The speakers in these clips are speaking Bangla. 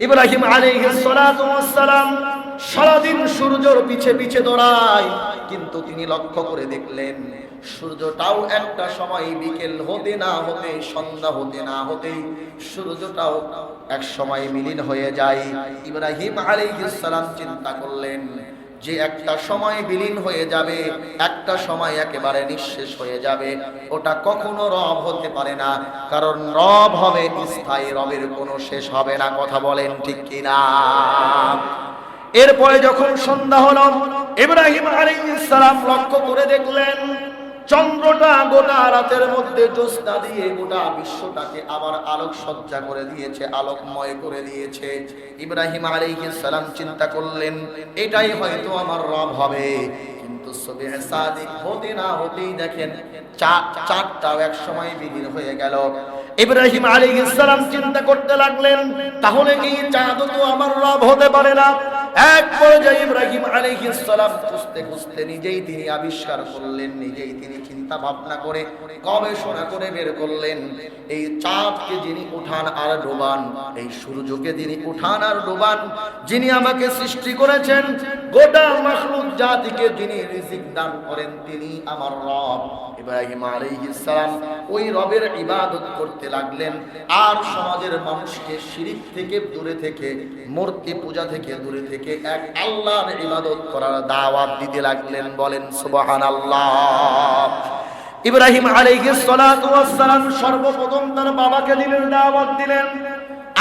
ইব্রাহিম আলী সালাম সারাদিন সূর্যর পিছে পিছে দৌড়ায়, কিন্তু তিনি লক্ষ্য করে দেখলেন সূর্যটাও একটা সময় বিকেল হতে না হতে, সন্ধ্যা হতে না হতে সূর্যটাও এক সময় মিলিন হয়ে যায়। ইব্রাহিম আলী সালাম চিন্তা করলেন যে একটা সময় বিলীন হয়ে যাবে, একটা সময় একেবারে নিঃশেষ হয়ে যাবে। ওটা কখনো রব হতে পারে না, কারণ রব হবে স্থায়ী, রবের কোনো শেষ হবে না, কথা বলেন ঠিক কিনা? এরপরে যখন সন্ধ্যা হল, ইব্রাহিম আলাইহিস সালাম লক্ষ্য করে দেখলেন চন্দ্রটা গোটা রাতের মধ্যে জ্যোৎস্না দিয়ে গোটা বিশ্বটাকে আবার আলোক সজ্জা করে দিয়েছে, আলোকময় করে দিয়েছে। ইব্রাহিম আলাইহিস সালাম চিন্তা করলেন, এটাই হয়তো আমার রব হবে। হতে না হতেই দেখেন চারটাও এক সময় বিলীন হয়ে গেল। ইব্রাহিম আলাইহিস সালাম চিন্তা করতে লাগলেন, তাহলে কি চাঁদ তো আমার রব হতে পারে না? এক পর্যায়ে ইব্রাহিম আলাইহিস সালাম খুঁজতে খুঁজতে নিজেই তিনি আবিষ্কার করলেন, নিজেই তিনি চিন্তা ভাবনা করে গবেষণা করে বের করলেন। এই চাঁদকে যিনি উঠান আর ডোবান, এই সূর্যকে যিনি উঠান আর ডোবান, যিনি আমাকে সৃষ্টি করেছেন, গোটা মাখলুক জাতিকে যিনি রিজিক দান করেন, তিনি আমার রব। ইব্রাহিম সালাম ওই রবের ইবাদত করতে লাগলেন। আর সমাজের মানুষকে শিরিক থেকে দূরে থেকে, মূর্তি পূজা থেকে দূরে থেকে এক আল্লাহর ইবাদত করার দাওয়াত দিতে লাগলেন। বলেন ইব্রাহিম আলাইহিস সালাতু ওয়াস সালাম সর্বপ্রথম তার বাবাকে দিলেন দাওয়াত দিলেন।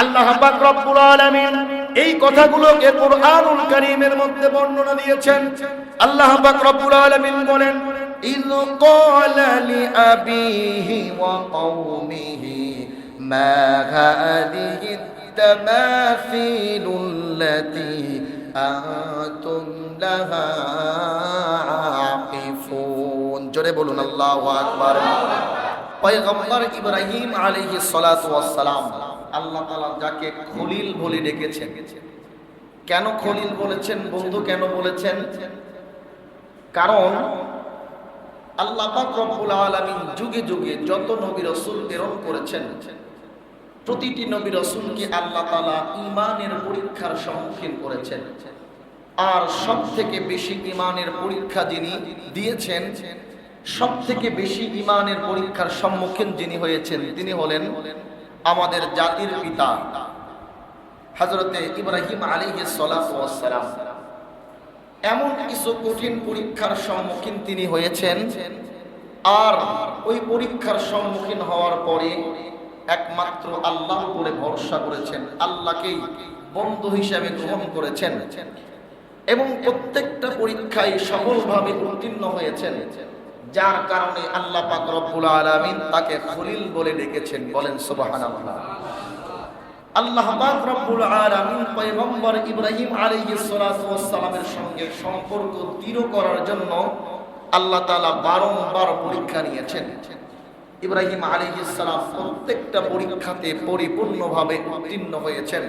আল্লাহ রব্বুল আলামিন এই কথাগুলোকে কোরআনুল কারীমের মধ্যে বর্ণনা দিয়েছেন। আল্লাহ রব্বুল আলামিন বলেন ইয ক্বালা লিআবিহি ওয়া কওমিহি মা হাদিহি التماثيل التي أنتم لها عاقفون জোরে বলুন আল্লাহু আকবার পয়গম্বর ইব্রাহিম আলাইহিস সালাতু ওয়াস সালাম আল্লাহ তাআলা যাকে খলিল বলে ডেকেছেন কেন খলিল বলেছেন বন্ধু কেন বলেছেন কারণ আল্লাহ রব্বুল আলামিন যুগে যুগে যত নবী রাসূল প্রেরণ করেছেন, প্রতিটি নবী রাসূলকে আল্লাহ তাআলা ঈমানের পরীক্ষার সম্মুখীন করেছেন। আর সব থেকে বেশি ঈমানের পরীক্ষা যিনি দিয়েছেন সব থেকে বেশি ঈমানের পরীক্ষার সম্মুখীন যিনি হয়েছেন, তিনি হলেন আমাদের জাতির পিতা, হযরতে ইব্রাহিম ওয়াস সালাম। এমন কিছু কঠিন পরীক্ষার সম্মুখীন তিনি হয়েছেন। আর ওই পরীক্ষার সম্মুখীন হওয়ার পরে একমাত্র আল্লাহ করে ভরসা করেছেন, আল্লাহকেই বন্ধু হিসাবে গ্রহণ করেছেন এবং প্রত্যেকটা পরীক্ষায় সফলভাবে উত্তীর্ণ হয়েছেন। যার কারণে আল্লাহ পাক রব্বুল আলামিন তাকে খলিল বলে ডেকেছেন, বলেন সুবহানাল্লাহ। আল্লাহ পাক রব্বুল আলামিন পয়গম্বর ইব্রাহিম আলাইহিস সালাতু সালামের সঙ্গে সম্পর্ক দৃঢ় করার জন্য আল্লাহ তাআলা বারংবার পরীক্ষা নিয়েছেন। ইব্রাহিম আলাইহিস সালাম প্রত্যেকটা পরীক্ষাতে পরিপূর্ণভাবে উত্তীর্ণ হয়েছেন।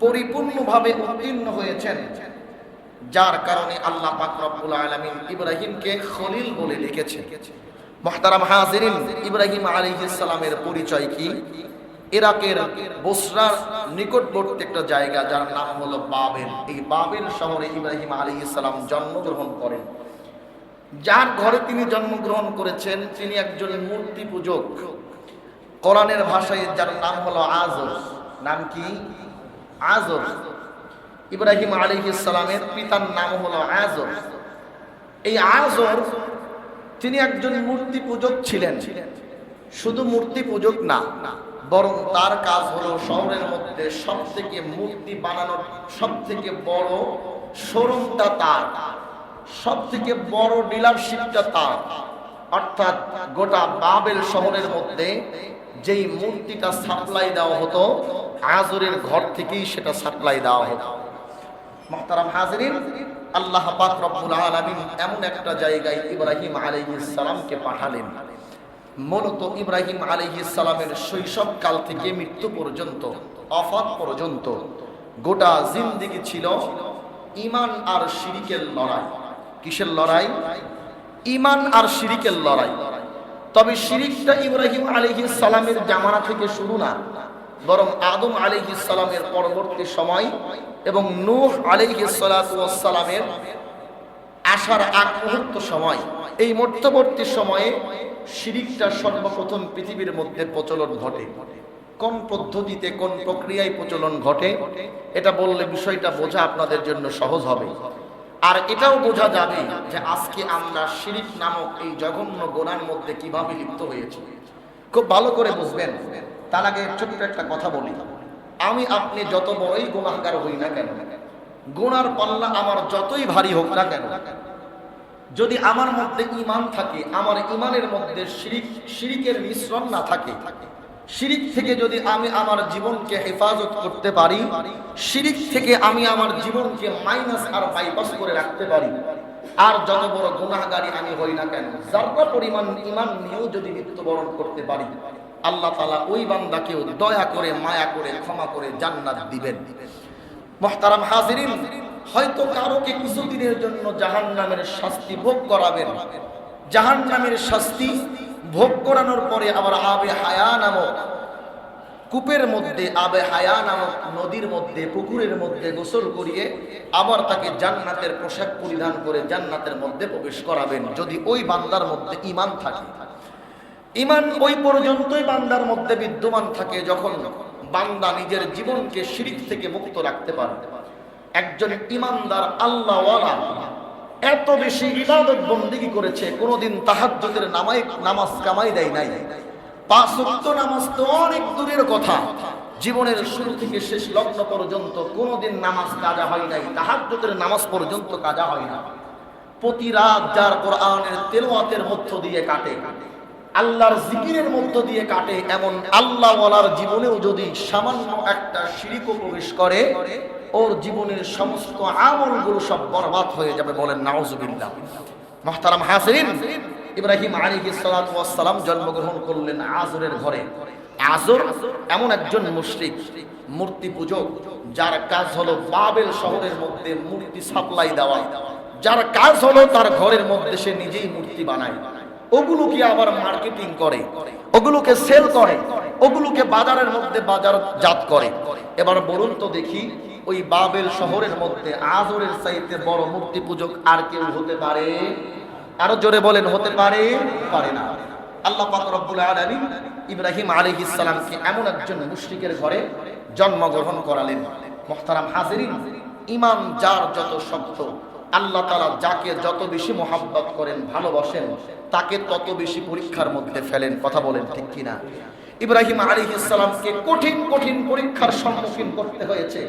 পরিপূর্ণভাবে উত্তীর্ণ হয়েছেন। যার কারণে আল্লাহ পাক রব্বুল আলামিন ইব্রাহিমকে খলিল বলে লিখেছেন মুহতারাম হাজিরিন, ইব্রাহিম আলাইহিস সালামের পরিচয় কি? ইরাকের বসরার নিকটবর্তী একটা জায়গা, যার নাম হলো বাবেল। এই বাবেল শহরে ইব্রাহিম আলী সালাম জন্মগ্রহণ করেন। যার ঘরে তিনি জন্মগ্রহণ করেছেন, তিনি একজন মূর্তি পূজক। কোরআনের ভাষায় যার নাম হলো আজর। নাম কি? আজর। ইব্রাহিম আলাইহিস সালামের পিতার নাম হলো আজর। এই আজর তিনি একজন মূর্তি পূজক ছিলেন। শুধু মূর্তি পূজক না বরং তার কাজ হলো শহরের মধ্যে সব থেকে মূর্তি বানানোর সব থেকে বড় শোরুমটা তার। সব থেকে বড় ডিলারশিপটা তার। অর্থাৎ গোটা বাবেল শহরের মধ্যে যেই মূর্তিটা সাপ্লাই দেওয়া হতো আজরের ঘর থেকেই সেটা সাপ্লাই দেওয়া হতো। মহতারাম হাজরিন, আল্লাহ পাক রব্বুল আলামিন এমন একটা জায়গায় ইব্রাহিম আলাইহিস সালামকে পাঠালেন। মূলত ইব্রাহিম সালামের শৈশব কাল থেকে মৃত্যু পর্যন্ত, অফাত পর্যন্ত গোটা জিন্দিগি ছিল ইমান আর শিরিকের লড়াই। কিসের লড়াই? ইমান আর শিরিকের লড়াই। তবে শিরিকটা ইব্রাহিম সালামের জামানা থেকে শুরু না, বরং আদম সালামের পরবর্তী সময় এবং নূহ সালামের আসার আগ মুহূর্ত সময়, এই মধ্যবর্তী সময়ে শিরিকটা সর্বপ্রথম পৃথিবীর মধ্যে প্রচলন ঘটে। কোন পদ্ধতিতে, কোন প্রক্রিয়ায় প্রচলন ঘটে, এটা বললে বিষয়টা বোঝা আপনাদের জন্য সহজ হবে। আর এটাও বোঝা যাবে যে আজকে আমরা শিরিক নামক এই জঘন্য গোনার মধ্যে কীভাবে লিপ্ত হয়েছি। খুব ভালো করে বুঝবেন। তার আগে ছোট্ট একটা কথা বলি। আমি আপনি যত বড়ই গুণাহগার হই না কেন, গুনার পাল্লা আমার যতই ভারী হোক না কেন যদি আমার মধ্যে ইমান থাকে, আমার ইমানের মধ্যে শিরিক, শিরিকের মিশ্রণ না থাকে, শিরিক থেকে যদি আমি আমার জীবনকে হেফাজত করতে পারি, শিরিক থেকে আমি আমার জীবনকে মাইনাস আর বাইপাস করে রাখতে পারি, আর যত বড় গুনাহগারী আমি হই না কেন যারা পরিমাণ ইমান নিয়েও যদি মৃত্যুবরণ করতে পারি, আল্লাহ তালা ওই বান্দাকেও দয়া করে, মায়া করে, ক্ষমা করে জান্নাত দিবেন। মহতারাম হাজিরিন হয়তো কারোকে কিছুদিনের জন্য জাহান নামের শাস্তি ভোগ করাবেন। জাহান নামের শাস্তি ভোগ করানোর পরে আবার আবে হায়া নামক কূপের মধ্যে, আবে হায়া নামক নদীর মধ্যে, পুকুরের মধ্যে গোসল করিয়ে আবার তাকে জান্নাতের পোশাক পরিধান করে জান্নাতের মধ্যে প্রবেশ করাবেন। যদি ওই বান্দার মধ্যে ইমান থাকে। ইমান ওই পর্যন্তই বান্দার মধ্যে বিদ্যমান থাকে যখন বান্দা নিজের জীবনকে শিরিক থেকে মুক্ত রাখতে পারে। একজন ইমানদার আল্লাহওয়ালা এত বেশি ইবাদত বন্দিগি করেছে, কোনোদিন তাহাজ্জুদের নামাই নামাজ কামাই দেয় নাই। পাঁচ ওয়াক্ত নামাজ তো অনেক দূরের কথা। জীবনের শুরু থেকে শেষ লগ্ন পর্যন্ত কোনোদিন নামাজ কাজা হয় নাই, তাহাজ্জুদের নামাজ পর্যন্ত কাজা হয় না। প্রতি রাত যার কোরআনের তেলাওয়াতের মধ্য দিয়ে কাটে, আল্লাহর জিকিরের মধ্য দিয়ে কাটে, এমন আল্লাহওয়ালার জীবনেও যদি সামান্য একটা শিরিকও প্রবেশ করে ওর জীবনের সমস্ত আমলগুলো সব বরবাদ হয়ে যাবে বলেন, নাউজুবিল্লাহ। মাহতারাম হাসিন ইব্রাহিম সালাতু সালাম জন্মগ্রহণ করলেন আজরের ঘরে। আজর এমন একজন মুশরিক, মূর্তি পূজক, যার কাজ হলো বাবেল শহরের মধ্যে মূর্তি সাপ্লাই দেওয়া। যার কাজ হলো তার ঘরের মধ্যে সে নিজেই মূর্তি বানায়। ওগুলোকে আবার মার্কেটিং করে, ওগুলোকে সেল করে, ওগুলোকে বাজারের মধ্যে বাজারজাত করে। এবার বলুন তো দেখি ওই বাবেল শহরের মধ্যে আজরের চাইতে বড় মূর্তি পূজক আর কেউ হতে পারে? আরও জোরে বলেন, হতে পারে? পারে না। আল্লাহ পাক রব্বুল আলামিন ইব্রাহিম আলাইহিস সালামকে এমন একজন মুশরিকের ঘরে জন্মগ্রহণ করালেন। মুহতারাম হাজিরিন ইমান যার যত শক্ত, আল্লাহ তালা যাকে যত বেশি মোহাব্বত করেন, ভালোবাসেন, তাকে তত বেশি পরীক্ষার মধ্যে ফেলেন। কথা বলেন ঠিক কিনা? ইব্রাহিম আলী ইসলামকে কঠিন কঠিন পরীক্ষার সম্মুখীন করতে হয়েছে।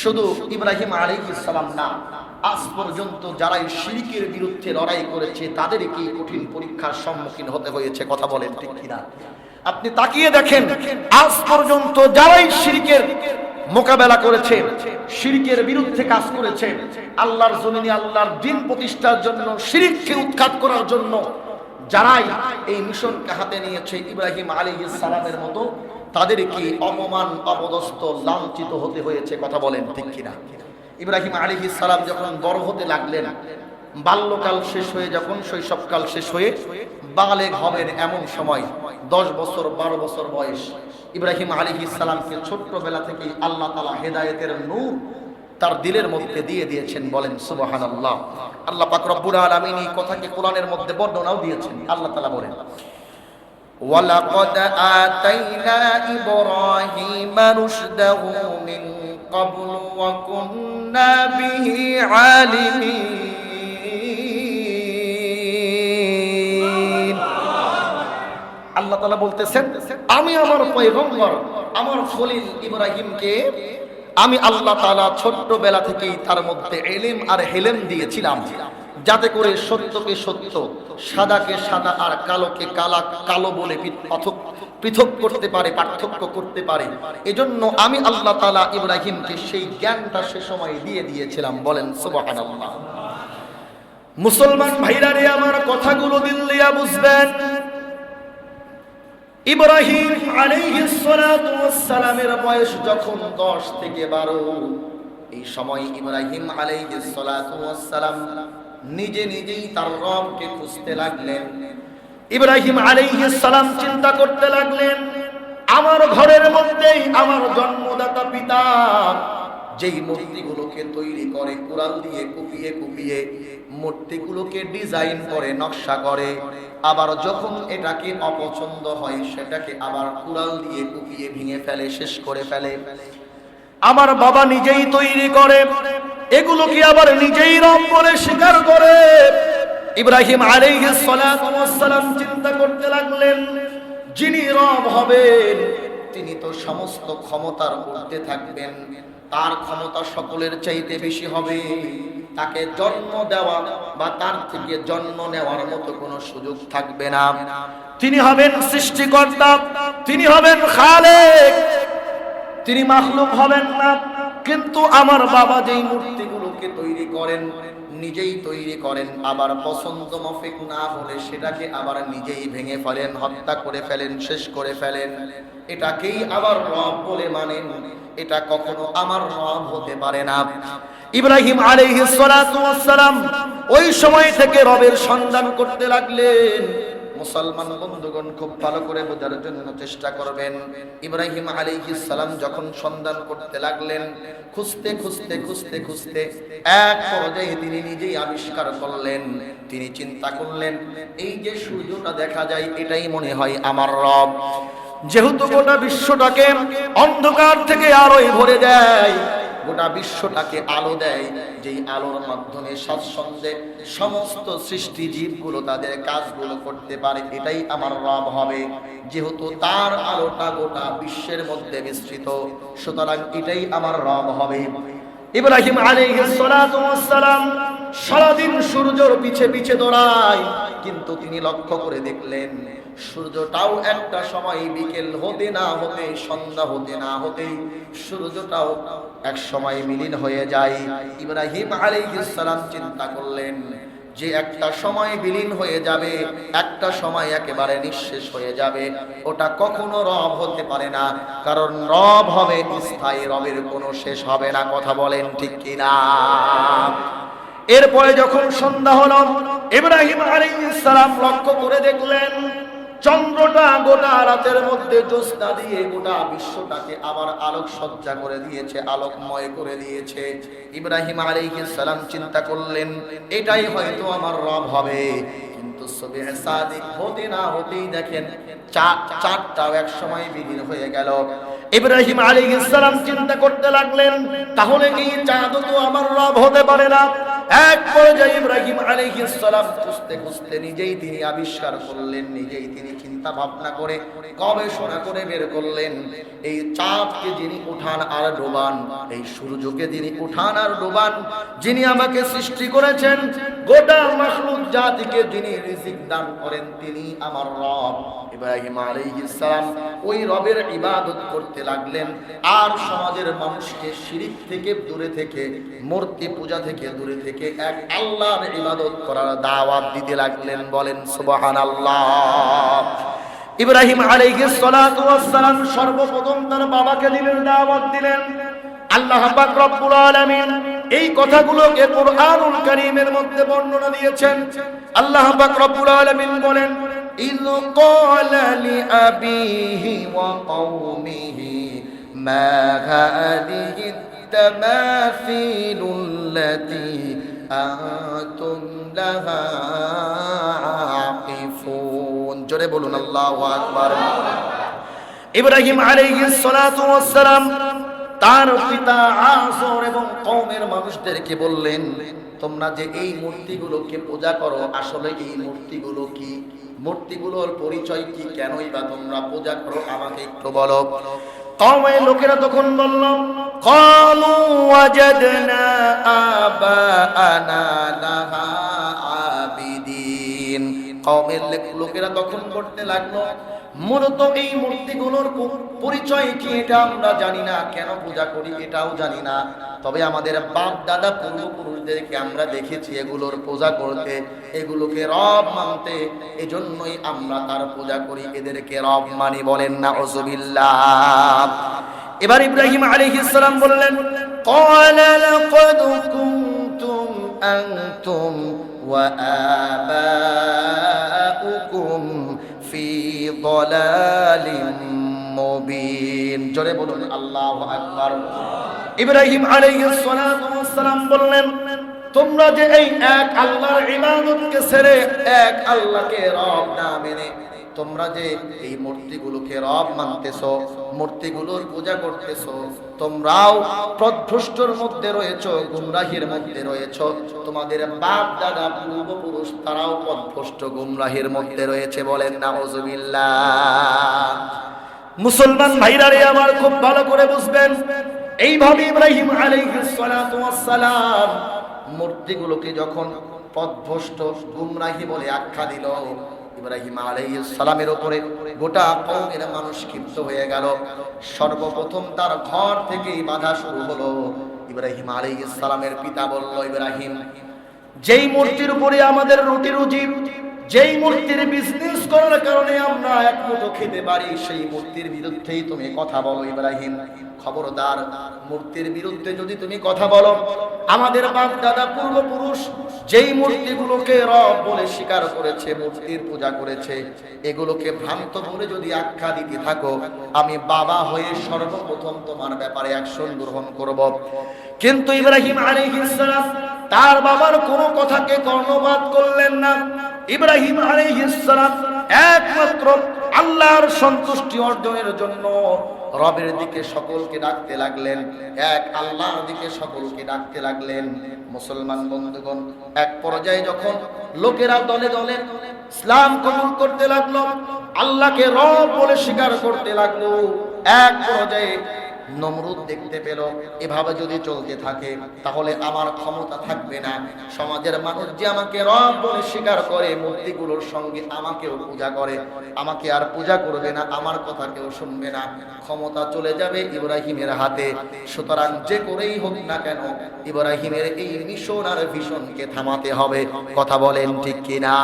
শুধু ইব্রাহিম আলী ইসলাম না, আজ পর্যন্ত যারাই শিরিকের বিরুদ্ধে লড়াই করেছে তাদেরকে কঠিন পরীক্ষার সম্মুখীন হতে হয়েছে, কথা বলেন ঠিক কিনা? আপনি তাকিয়ে দেখেন, আজ পর্যন্ত যারাই শিরিকের মোকাবেলা করেছে, শিরিকের বিরুদ্ধে কাজ করেছে, আল্লাহর জমিনে আল্লাহর দিন প্রতিষ্ঠার জন্য, শিরিককে উৎখাত করার জন্য, যারাই এই মিশনকে হাতে নিয়েছে ইব্রাহিম আলী সালামের মতো তাদেরকে অপমান, অপদস্থ, লাঞ্ছিত হতে হয়েছে কথা বলেন, ঠিক কিনা? ইব্রাহিম আলী সালাম যখন বড় হতে লাগলেন, বাল্যকাল শেষ হয়ে যখন শৈশবকাল শেষ হয়ে বালেগ হবেন এমন সময়, দশ বছর, বারো বছর বয়স, ইব্রাহিম আলী ইসালামকে ছোট্টবেলা থেকেই আল্লাহ তালা হেদায়েতের নূর তার দিলের মধ্যে দিয়ে দিয়েছেন বলেন সুবহান আল্লাহ আল্লাহ পাক রব্বুল আলামিন কথাকে কোরআনের মধ্যে বর্ণনাও দিয়েছেন, আল্লাহ তালা বলেন। ولقد آتينا إبراهيم رشده من قبل وكنا به عالمين আল্লাহ তালা বলতেছেন আমি আমার পয়গম্বর আমার খলিল ইব্রাহিমকে আমি আল্লাহ তালা ছোট্টবেলা থেকেই তার মধ্যে এলেম আর হেলেম দিয়েছিলাম যাতে করে সত্যকে সত্য, সাদাকে সাদা আর কালোকে কালা, কালো বলে পৃথক পৃথক করতে পারে, পার্থক্য করতে পারে। এজন্য আমি আল্লাহ তালা ইব্রাহিমকে সেই জ্ঞানটা সে সময় দিয়ে দিয়েছিলাম। বলেন, সুবহানাল্লাহ। মুসলমান ভাইরা রে, আমার কথাগুলো দিল দিয়া বুঝবেন। ইব্রাহিম আলাইহিস সালামের বয়স যখন 10 থেকে 12 এই সময় ইব্রাহিম আলাইহিস সালাতু সালাম নিজে নিজেই তার রবকে খুঁজতে লাগলেন। ইব্রাহিম সালাম চিন্তা করতে লাগলেন, আমার ঘরের মধ্যেই আমার জন্মদাতা পিতা, যেই মূর্তিগুলোকে তৈরি করে কুড়াল দিয়ে কুপিয়ে কুপিয়ে মূর্তিগুলোকে ডিজাইন করে, নকশা করে, আবার যখন এটাকে অপছন্দ হয়, সেটাকে আবার কুড়াল দিয়ে কুপিয়ে ভেঙে ফেলে, শেষ করে ফেলে। আমার বাবা নিজেই তৈরি করে এগুলোকে আবার নিজেই রব বলে স্বীকার করে। ইব্রাহিম সালাম চিন্তা করতে লাগলেন, যিনি রব হবেন, তিনি তো সমস্ত ক্ষমতার ঊর্ধ্বে থাকবেন। তার ক্ষমতা সকলের চাইতে বেশি হবে। তাকে জন্ম দেওয়া বা তার থেকে জন্ম নেওয়ার মতো কোনো সুযোগ থাকবে না। তিনি হবেন সৃষ্টিকর্তা, তিনি হবেন খালেক। তিনি মাখলুক হবেন না। কিন্তু আমার বাবা যেই মূর্তিগুলোকে তৈরি করেন, নিজেই তৈরি করেন। আবার পছন্দ মফিক না হলে সেটাকে আবার নিজেই ভেঙে ফেলেন, হত্যা করে ফেলেন, শেষ করে ফেলেন। এটাকেই আবার রব বলে মানেন। এটা কখনো আমার রব হতে পারে না। ইব্রাহিম আলাইহিস সালাম ওই সময় থেকে রবের সন্ধান করতে লাগলেন। মুসলমান বন্ধুগণ খুব ভালো করে বোঝার জন্য চেষ্টা করবেন। ইব্রাহিম আলাইহিস সালাম যখন সন্ধান করতে লাগলেন, খুঁজতে খুঁজতে খুঁজতে খুঁজতে এক পর্যায়ে তিনি নিজেই আবিষ্কার করলেন। তিনি চিন্তা করলেন, এই যে সূর্যটা দেখা যায়, এটাই মনে হয় আমার রব। যেহেতু গোটা বিশ্বটাকে অন্ধকার থেকে আলোয় ভরে দেয় গোটা বিশ্বটাকে আলো দেয়, যেই আলোর মাধ্যমে সৎসঙ্গে সমস্ত সৃষ্টি জীবগুলো তাদের কাজগুলো করতে পারে, এটাই আমার রব হবে। যেহেতু তার আলোটা গোটা বিশ্বের মধ্যে বিস্তৃত সুতরাং এটাই আমার রব হবে। ইব্রাহিম আলাইহিস সালাতু ওয়াস সালাম সারাদিন সূর্যর পিছে পিছে দৌড়ায়, কিন্তু তিনি লক্ষ্য করে দেখলেন, সূর্যটাও একটা সময় বিকেল হতে না হতে, সন্ধ্যা হতে না হতে সূর্যটাও এক সময় মিলিন হয়ে যায়। ইব্রাহিম সালাম চিন্তা করলেন যে একটা সময় বিলীন হয়ে যাবে, একটা সময় একেবারে নিঃশেষ হয়ে যাবে। ওটা কখনো রব হতে পারে না, কারণ রব হবে স্থায়ী, রবের কোনো শেষ হবে না। কথা বলেন ঠিক কিনা এরপরে যখন সন্ধ্যা হলো, ইব্রাহিম আলাইহিস সালাম লক্ষ্য করে দেখলেন চন্দ্রটা গোটা রাতের মধ্যে জ্যোৎস্না দিয়ে গোটা বিশ্বটাকে আবার আলোক সজ্জা করে দিয়েছে, আলোকময় করে দিয়েছে। ইব্রাহিম আলাইহিস সালাম চিন্তা করলেন, এটাই হয়তো আমার রব হবে। কিন্তু হতে না হতেই দেখেন এক সময় হয়ে গেল। ইব্রাহিম সালাম চিন্তা করতে লাগলেন, তাহলে কি তো আমার রব হতে পারে না? এক পর্যায়ে ইব্রাহিম আলাইহিস খুঁজতে খুঁজতে নিজেই তিনি আবিষ্কার করলেন, নিজেই তিনি চিন্তা ভাবনা করে, গবেষণা করে বের করলেন। এই চাঁদকে যিনি উঠান আর ডোবান, এই সূর্যকে যিনি উঠান আর ডোবান, যিনি আমাকে সৃষ্টি করেছেন, গোটা জাতিকে যিনি রিজিক দান করেন, তিনি আমার রব। ইব্রাহিম ওই রবের ইবাদত করতে লাগলেন। আর সমাজের মানুষকে শিরিক থেকে দূরে থেকে, মূর্তি পূজা থেকে দূরে থেকে এক আল্লাহর ইবাদত করার দাওয়াত দিতে লাগলেন বলেন সুবহানাল্লাহ ইব্রাহিম আলাইহিস সালাতু ওয়াস সালাম সর্বপ্রথম তার বাবাকে দিলেন দাওয়াত দিলেন আল্লাহ পাক রব্বুল আলামিন এই কথাগুলোকে কোরআনুল কারীমের মধ্যে বর্ণনা দিয়েছেন আল্লাহ পাক রব্বুল আলামিন বলেন ইয ক্বালা লিআবিহি ওয়া কওমিহি মা হাদিহি التماثيل التي أنتم لها عاقفون জোরে বলুন আল্লাহু আকবার ইব্রাহিম আলাইহিস সালাতু ওয়াস সালাম তার পিতা আসর এবং কওমের মানুষদেরকে বললেন তোমরা যে এই মূর্তিগুলোকে পূজা করো আসলে এই মূর্তিগুলো কি মূর্তিগুলোর পরিচয় কি কেনই বা তোমরা পূজা করো আমাকে একটু বলো কমে লোকেরা তখন বলল, কলু ওয়াজাদনা আবানা লাহা আবিদিন। কওমের লোকেরা তখন করতে লাগল, মূলত এই মূর্তিগুলোর পরিচয় কি এটা আমরা জানি না। কেন পূজা করি এটাও জানি না। তবে আমাদের বাপ দাদা পূর্বপুরুষদেরকে আমরা দেখেছি এগুলোর পূজা করতে এগুলোকে রব মানতে এজন্যই আমরা তার পূজা করি এদেরকে রব মানি বলেন না অজুবিল্লাহ এবার ইব্রাহিম আলাইহিস সালাম বললেন قال لقد كنتم أنتم وآباؤكم في ضلال মুবিন জোরে বলুন আল্লাহু আকবার ইব্রাহিম আলাইহিস সালাতু ওয়াস সালাম বললেন, তোমরা যে এই এক আল্লাহর ইবাদতকে ছেড়ে এক আল্লাহকে রব না মেনে, তোমরা যে এই মূর্তিগুলোকে রব মানতেছো, মূর্তিগুলোর পূজা করতেছো, তোমরাও প্রভ্রষ্টর মধ্যে রয়েছো, গুমরাহির মধ্যে রয়েছো, তোমাদের বাপ, দাদা, পূর্বপুরুষ তারাও পথভ্রষ্ট গুমরাহির মধ্যে রয়েছে বলেন নাউজুবিল্লাহ মুসলমান ভাইরারে আমার খুব ভালো করে বুঝবেন এইভাবে ইব্রাহিম আলাইহিস সালাতু ওয়াস সালাম মূর্তিগুলোকে যখন পথভ্রষ্ট গুমরাহি বলে আখ্যা দিল, ইব্রাহিম আলাইহিস সালামের উপরে গোটা কওমের মানুষ ক্ষিপ্ত হয়ে গেল। সর্বপ্রথম তার ঘর থেকেই বাধা শুরু হলো। ইব্রাহিম আলাইহিস সালামের পিতা বলল, ইব্রাহিম, যেই মূর্তির উপরে আমাদের রুটি রুজি যেই মূর্তির বিজনেস করার কারণে আমরা এক খেতে পারি, সেই মূর্তির বিরুদ্ধেই তুমি কথা বলো ইব্রাহিম। খবরদার, মূর্তির বিরুদ্ধে যদি তুমি কথা বলো, আমাদের বাপ দাদা পূর্বপুরুষ যেই মূর্তিগুলোকে রব বলে স্বীকার করেছে, মূর্তির পূজা করেছে, এগুলোকে ভ্রান্ত বলে যদি আখ্যা দিতে থাকো, আমি বাবা হয়ে সর্বপ্রথম তোমার ব্যাপারে অ্যাকশন গ্রহণ করব। কিন্তু ইব্রাহিম আলাইহিস সালাম তার বাবার কোনো কথাকে কর্ণপাত করলেন না। ইব্রাহিম আলাইহিস সালাম একমাত্র আল্লাহর সন্তুষ্টি অর্জনের জন্য রবের দিকে সকলকে ডাকতে লাগলেন। এক আল্লাহর দিকে সকলকে ডাকতে লাগলেন। মুসলমান বন্ধুগণ, এক পর্যায়ে যখন লোকেরা দলে দলে ইসলাম কবুল করতে লাগল, আল্লাহকে রব বলে স্বীকার করতে লাগল, এক পর্যায়ে নমরুদ দেখতে পেল, এভাবে যদি চলতে থাকে, তাহলে আমার ক্ষমতা থাকবে না। সমাজের মানুষ যে আমাকে রব বলে স্বীকার করে, মূর্তিগুলোর সঙ্গে আমাকেও পূজা করে। আমাকে আর পূজা করবে না, আমার কথা কেউ শুনবে না। ক্ষমতা চলে যাবে ইব্রাহিমের হাতে। সুতরাং যে করেই হোক না কেন, ইব্রাহিমের এই মিশন আর ভীষণকে থামাতে হবে। কথা বলেন ঠিক কিনা?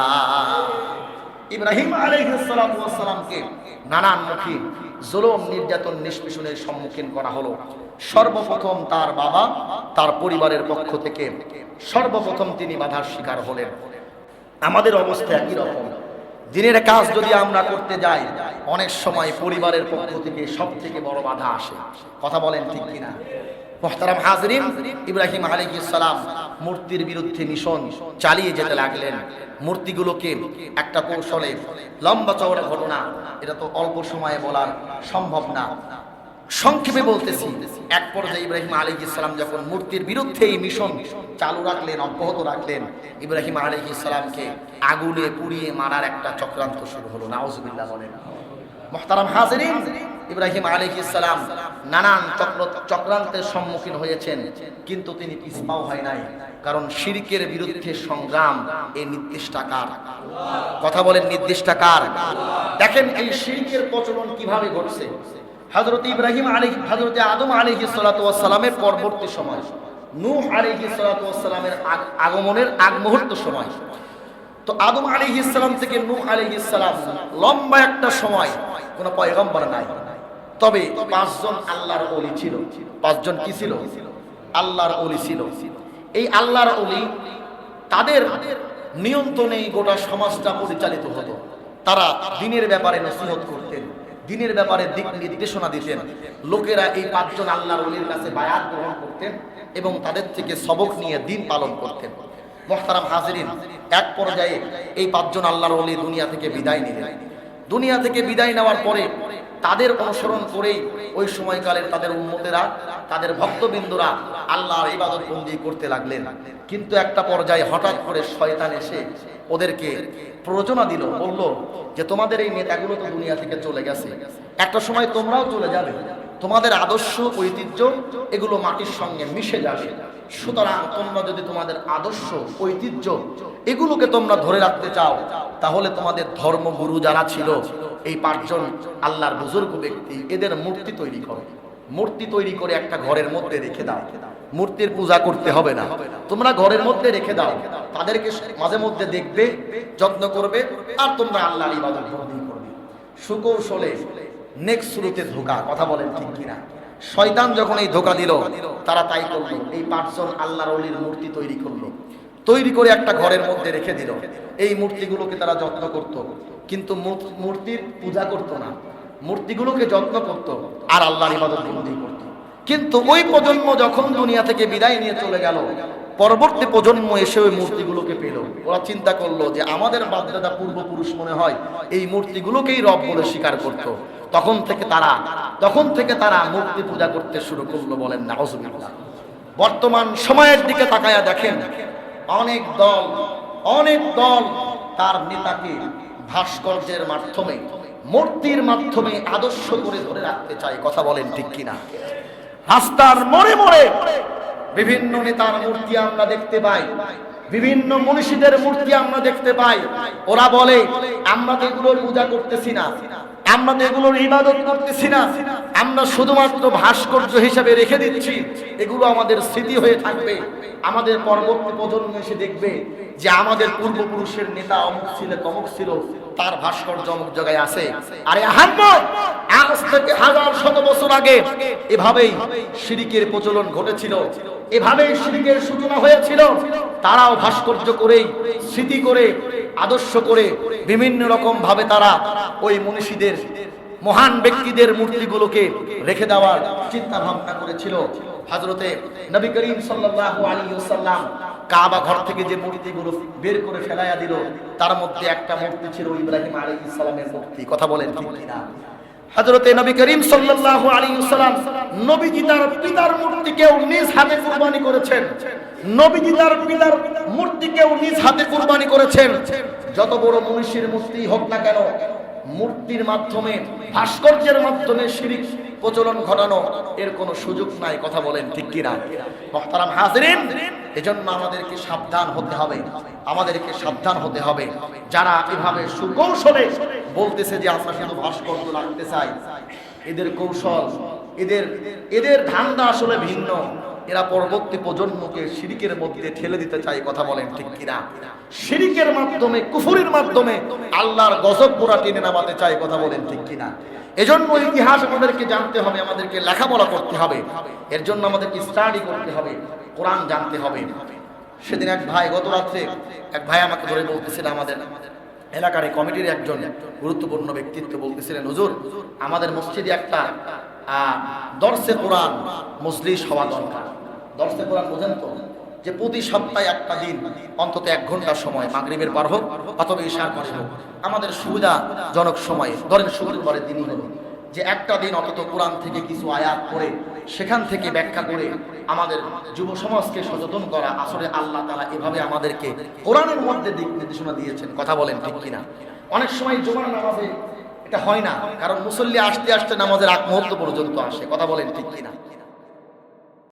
ইব্রাহিম আলাইহিসসালামকে নানানমুখী জুলুম নির্যাতন নিষ্পেষণের সম্মুখীন করা হলো। সর্বপ্রথম তার বাবা তার পরিবারের পক্ষ থেকে সর্বপ্রথম তিনি বাধার শিকার হলেন। আমাদের অবস্থা একই রকম। দিনের কাজ যদি আমরা করতে যাই, অনেক সময় পরিবারের পক্ষ থেকে সব থেকে বড় বাধা আসে। কথা বলেন ঠিক কিনা? মোহতারাম হাজরিন, ইব্রাহিম সালাম মূর্তির বিরুদ্ধে মিশন চালিয়ে যেতে লাগলেন। মূর্তিগুলোকে একটা কৌশলে লম্বা চওড়া ঘটনা, এটা তো অল্প সময়ে বলার সম্ভব না। সংক্ষেপে বলতেছি, এক পর্যায়ে ইব্রাহিম আলী ইসলাম যখন মূর্তির বিরুদ্ধে এই মিশন চালু রাখলেন, অব্যাহত রাখলেন, ইব্রাহিম আলী ইসলামকে আগুনে পুড়িয়ে মারার একটা চক্রান্ত শুরু হলো। নাউজুবিল্লাহ বলেন। মোহতারাম হাজরিন, ইব্রাহিম আলী ইসলাম নানান চক্র চক্রান্তের সম্মুখীন হয়েছেন, কিন্তু তিনি পিছপাও হয় নাই, কারণ শিরিকের বিরুদ্ধে সংগ্রাম এই নির্দিষ্টাকার কথা বলেন নির্দিষ্টাকার দেখেন এই শিরিকের প্রচলন কীভাবে ঘটছে। হজরত ইব্রাহিম আলী হজরত আদম আলী সালামের পরবর্তী সময়, নূহ আলী সালামের আগমনের আগ মুহূর্ত সময়। তো আদম আলী ইসলাম থেকে নূহ আলী ইসলাম লম্বা একটা সময় কোনো পয়গম্বর নাই। তবে পাঁচজন আল্লাহর অলি ছিল। পাঁচজন কি ছিল? আল্লাহর অলি ছিল। এই আল্লাহর অলি তাদের নিয়ন্ত্রণেই গোটা সমাজটা পরিচালিত হতো। তারা দিনের ব্যাপারে নসিহত করতেন, দিনের ব্যাপারে দিক নির্দেশনা দিতেন। লোকেরা এই পাঁচজন আল্লাহর অলির কাছে বায়াত গ্রহণ করতেন এবং তাদের থেকে সবক নিয়ে দিন পালন করতেন। মোহতারাম হাজরিন, এক পর্যায়ে এই পাঁচজন আল্লাহর অলি দুনিয়া থেকে বিদায় নিলেন। দুনিয়া থেকে বিদায় নেওয়ার পরে তাদের অনুসরণ করেই ওই সময়কালের তাদের উন্মতেরা তাদের ভক্তবিন্দুরা আল্লাহর ইবাদত বন্দি করতে লাগলেন। কিন্তু একটা পর্যায়ে হঠাৎ করে শয়তান এসে ওদেরকে প্ররোচনা দিল, বলল যে তোমাদের এই নেতাগুলো তো দুনিয়া থেকে চলে গেছে। একটা সময় তোমরাও চলে যাবে। তোমাদের আদর্শ, ঐতিহ্য এগুলো মাটির সঙ্গে মিশে যাবে। সুতরাং তোমরা যদি তোমাদের আদর্শ, ঐতিহ্য এগুলোকে তোমরা ধরে রাখতে চাও, তাহলে তোমাদের ধর্মগুরু যারা ছিল, এই পাঁচজন আল্লাহর বুজুর্গ ব্যক্তি, এদের মূর্তি তৈরি করো। মূর্তি তৈরি করে একটা ঘরের মধ্যে রেখে দাও। মূর্তির পূজা করতে হবে না। তোমরা ঘরের মধ্যে রেখে দাও। তাদেরকে মাঝে মধ্যে দেখবে, যত্ন করবে, আর তোমরা আল্লাহর ইবাদত করবে। সুকৌশলে নেক্সট শুরুতে ধোকা কথা বলেন ঠিক কিনা? শয়তান যখন এই ধোকা দিল, তারা তাই করল। এই পাঁচজন আল্লাহর অলির মূর্তি তৈরি করল। তৈরি করে একটা ঘরের মধ্যে রেখে দিল। এই মূর্তিগুলোকে তারা যত্ন করত। কিন্তু মূর্তির পূজা করতো না। মূর্তিগুলোকে যত্ন করত আর আল্লাহর ইবাদত বন্দি করত। কিন্তু ওই প্রজন্ম যখন দুনিয়া থেকে বিদায় নিয়ে চলে গেল, পরবর্তী প্রজন্ম এসে ওই মূর্তিগুলোকে পেল। ওরা চিন্তা করল যে আমাদের বাপদাদা পূর্বপুরুষ মনে হয় এই মূর্তিগুলোকেই রব বলে স্বীকার করত। তখন থেকে তারা, তখন থেকে তারা মূর্তি পূজা করতে শুরু করল বলেন না বর্তমান সময়ের দিকে তাকায়া দেখেন, অনেক দল অনেক দল তার নেতাকে ভাস্কর্যের মাধ্যমে, মূর্তির মাধ্যমে আদর্শ করে ধরে রাখতে চায়, কথা বলেন ঠিক কিনা? রাস্তার মোড়ে মোড়ে বিভিন্ন নেতার মূর্তি আমরা দেখতে পাই, বিভিন্ন মনীষীদের মূর্তি আমরা দেখতে পাই। ওরা বলে, আমরা তো এগুলোর পূজা করতেছি না। আমরা তো এগুলোর ইবাদত করতেছি না। আমরা শুধুমাত্র ভাস্কর্য হিসাবে রেখে দিচ্ছি। এগুলো আমাদের স্মৃতি হয়ে থাকবে। আমাদের পরবর্তী প্রজন্ম এসে দেখবে যে আমাদের পূর্বপুরুষের নেতা অমুক ছিল, তমুক ছিল, তার ভাস্কর্য অমুক জায়গায় আছে। আরে আহাম্মদ আজ থেকে হাজার শত বছর আগে এভাবেই শিরিকের প্রচলন ঘটেছিল। এভাবেই শিরিকের সূচনা হয়েছিল। তারাও ভাস্কর্য করেই, স্মৃতি করে আদর্শ করে বিভিন্ন রকম ভাবে তারা ওই মনীষীদের, মহান ব্যক্তিদের মূর্তিগুলোকে রেখে দেওয়ার চিন্তা ভাবনা করেছিল। হাজরতে নবী করিম সাল্লাল্লাহু আলাইহি ওয়াসাল্লাম কাবা ঘর থেকে যে মূর্তিগুলো বের করে ফেলাইয়া দিল, তার মধ্যে একটা মূর্তি ছিল ইব্রাহিম আলাইহিস সালামের মূর্তি। কথা বলেন কিনা? হযরতে নবী করিম ওয়াসাল্লাম নবীজি তার পিতার মূর্তিকেও নিজ হাতে কুরবানি করেছেন। নবীজি তার পিতার মূর্তিকেও নিজ হাতে কুরবানি করেছেন। যত বড় মনীষীর মূর্তি হোক না কেন, মূর্তির মাধ্যমে, ভাস্কর্যের মাধ্যমে শিরিক প্রচলন ঘটানো এর কোনো সুযোগ নাই, কথা বলেন ঠিক মহতারাম হাজরিন, এজন্য আমাদেরকে সাবধান হতে হবে। আমাদেরকে সাবধান হতে হবে। যারা এভাবে সুকৌশলে বলতেছে যে আমরা শুধু ভাস্কর্য রাখতে চাই। এদের কৌশল, এদের এদের ধান্দা আসলে ভিন্ন। এরা পরবর্তী প্রজন্মকে শিরিকের মধ্যে ঠেলে দিতে চায় কথা বলেন ঠিক কিনা? শিরিকের মাধ্যমে, কুফুরির মাধ্যমে আল্লাহর গজব পোড়া টেনে নামাতে চায় কথা বলেন ঠিক কিনা? এজন্য ইতিহাস আমাদেরকে জানতে হবে, আমাদেরকে লেখাপড়া করতে হবে। এর জন্য আমাদেরকে স্টাডি করতে হবে, কোরআন জানতে হবে। সেদিন এক ভাই গত রাত্রে, এক ভাই আমাকে ধরে বলতেছিল আমাদের এলাকার এই কমিটির একজন গুরুত্বপূর্ণ ব্যক্তিত্ব বলতেছিলেন, হুজুর, আমাদের মসজিদে একটা দর্শে কোরআন মজলিস হওয়া দরকার। দর্শে কোরআন বোঝেন তো, যে প্রতি সপ্তাহে একটা দিন, অন্তত এক ঘণ্টার সময় মাগরিবের পার হোক অথবা ঈশার পরে হোক, আমাদের সুবিধাজনক সময়ে, ধরেন শুক্রবারের দিনই হলো, যে একটা দিন অন্তত কোরআন থেকে কিছু আয়াত পড়ে সেখান থেকে ব্যাখ্যা করে আমাদের যুব সমাজকে সচেতন করা। আসলে আল্লাহ তালা এভাবে আমাদেরকে কোরআনের মধ্যে দিক নির্দেশনা দিয়েছেন। কথা বলেন ঠিক কিনা? অনেক সময় জোমান নামাজে এটা হয় না, কারণ মুসল্লি আসতে আসতে নামাজের আগ মুহূর্ত পর্যন্ত আসে। কথা বলেন ঠিক কিনা?